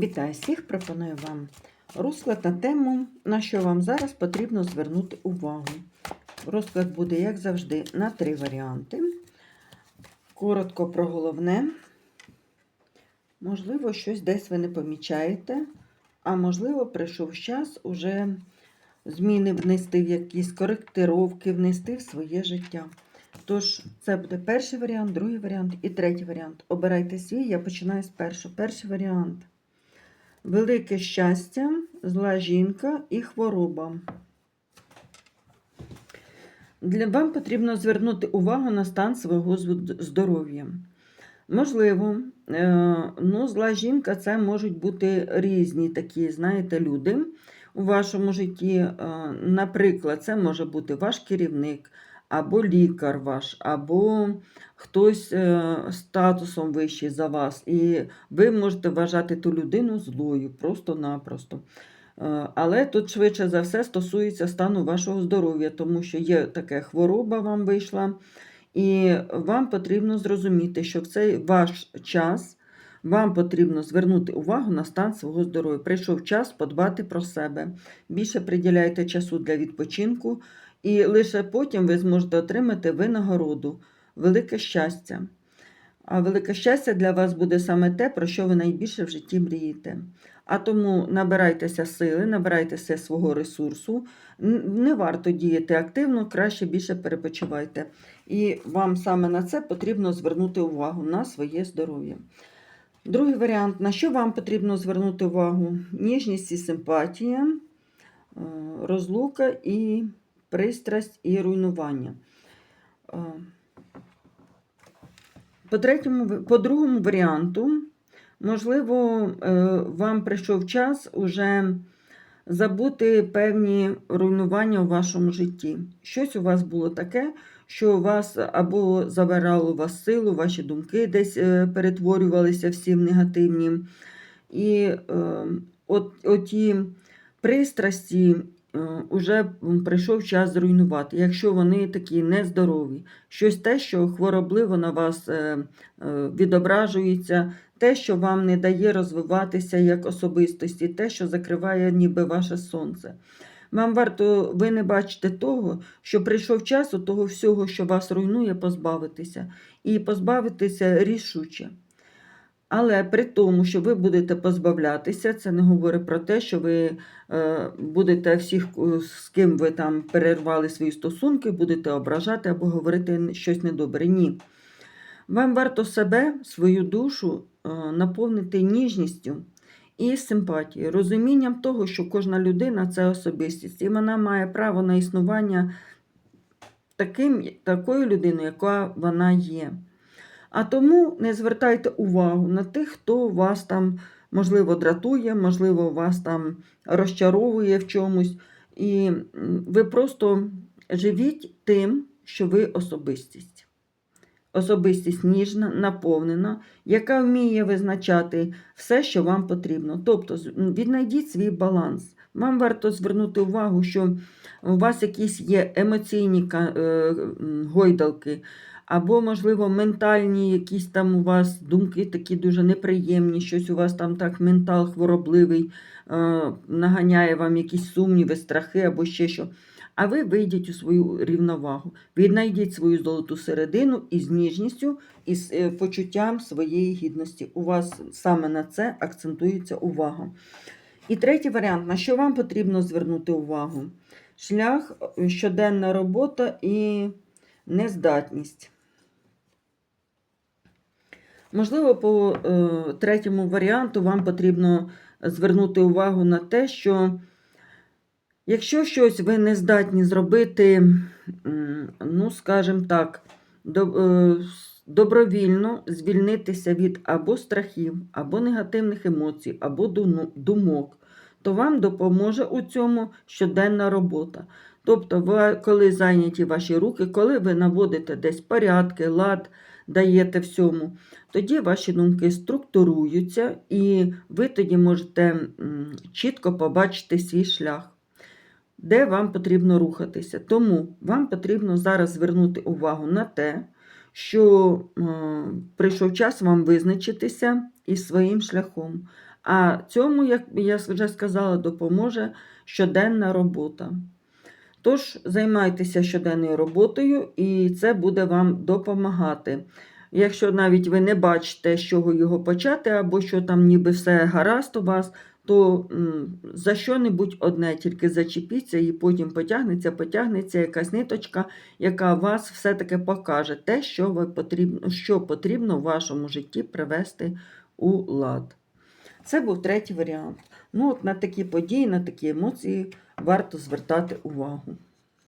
Вітаю всіх! Пропоную вам розклад на тему, на що вам зараз потрібно звернути увагу. Розклад буде, як завжди, на три варіанти. Коротко про головне. Можливо, щось десь ви не помічаєте, а можливо, прийшов час уже зміни внести в якісь коректировки, внести в своє життя. Тож, це буде перший варіант, другий варіант і третій варіант. Обирайте свій, я починаю з першого. Перший варіант. Велике щастя, зла жінка і хвороба. Для вам потрібно звернути увагу на стан свого здоров'я. Можливо, е, ну, зла жінка це можуть бути різні такі, знаєте, люди у вашому житті. Е, Наприклад, це може бути ваш керівник, або лікар ваш, або хтось е, статусом вищий за вас. І ви можете вважати ту людину злою, просто-напросто. Е, Але тут швидше за все стосується стану вашого здоров'я, тому що є така хвороба вам вийшла, і вам потрібно зрозуміти, що в цей ваш час вам потрібно звернути увагу на стан свого здоров'я. Прийшов час подбати про себе. Більше приділяйте часу для відпочинку, і лише потім ви зможете отримати винагороду, велике щастя. А велике щастя для вас буде саме те, про що ви найбільше в житті мрієте. А тому набирайтеся сили, набирайтеся свого ресурсу. Не варто діяти активно, краще більше перепочивайте. І вам саме на це потрібно звернути увагу на своє здоров'я. Другий варіант, на що вам потрібно звернути увагу? Ніжність і симпатія, е, розлука і пристрасть і руйнування. Е, По, третьому, по другому варіанту, можливо, е, вам прийшов час уже забути певні руйнування у вашому житті. Щось у вас було таке, що у вас або забирало у вас силу, ваші думки десь е, перетворювалися всі в негативні. І от, оті пристрасті уже прийшов час зруйнувати, якщо вони такі нездорові. Щось те, що хворобливо на вас е, е, відображується, те, що вам не дає розвиватися як особистості, те, що закриває ніби ваше сонце. Вам варто, ви не бачите того, що прийшов час у того всього, що вас руйнує, позбавитися. І позбавитися рішуче. Але при тому, що ви будете позбавлятися, це не говорить про те, що ви е, будете всіх, е, з ким ви там перервали свої стосунки, будете ображати або говорити щось недобре. Ні. Вам варто себе, свою душу е, наповнити ніжністю і симпатією, розумінням того, що кожна людина це особистість, і вона має право на існування таким, такою людиною, яка вона є. А тому не звертайте увагу на тих, хто вас там, можливо, дратує, можливо, вас там розчаровує в чомусь. І ви просто живіть тим, що ви особистість. Особистість ніжна, наповнена, яка вміє визначати все, що вам потрібно. Тобто віднайдіть свій баланс. Вам варто звернути увагу, що у вас якісь є емоційні е, гойдалки, або, можливо, ментальні якісь там у вас думки такі дуже неприємні, щось у вас там так ментал хворобливий, е, наганяє вам якісь сумніви, страхи або ще що. А ви вийдіть у свою рівновагу, віднайдіть свою золоту середину із ніжністю і з е, почуттям своєї гідності. У вас саме на це акцентується увага. І третій варіант, на що вам потрібно звернути увагу? Шлях, е, щоденна робота і нездатність. Можливо, по е, третьому варіанту вам потрібно звернути увагу на те, що якщо щось ви не здатні зробити, ну, скажімо так, е, добровільно звільнитися від або страхів, або негативних емоцій, або думок, то вам допоможе у цьому щоденна робота. Тобто, ви, коли зайняті ваші руки, коли ви наводите десь порядки, лад даєте всьому, тоді ваші думки структуруються, і ви тоді можете чітко побачити свій шлях, де вам потрібно рухатися. Тому вам потрібно зараз звернути увагу на те, що е, прийшов час вам визначитися із своїм шляхом. А цьому, як я вже сказала, допоможе щоденна робота. Тож займайтеся щоденною роботою, і це буде вам допомагати. Якщо навіть ви не бачите, з чого його почати, або що там ніби все гаразд у вас, то за що-небудь одне тільки зачепіться і потім потягнеться, потягнеться якась ниточка, яка вас все-таки покаже те, що, ви потрібно, що потрібно в вашому житті привести у лад. Це був третій варіант. Ну, от на такі події, на такі емоції варто звертати увагу.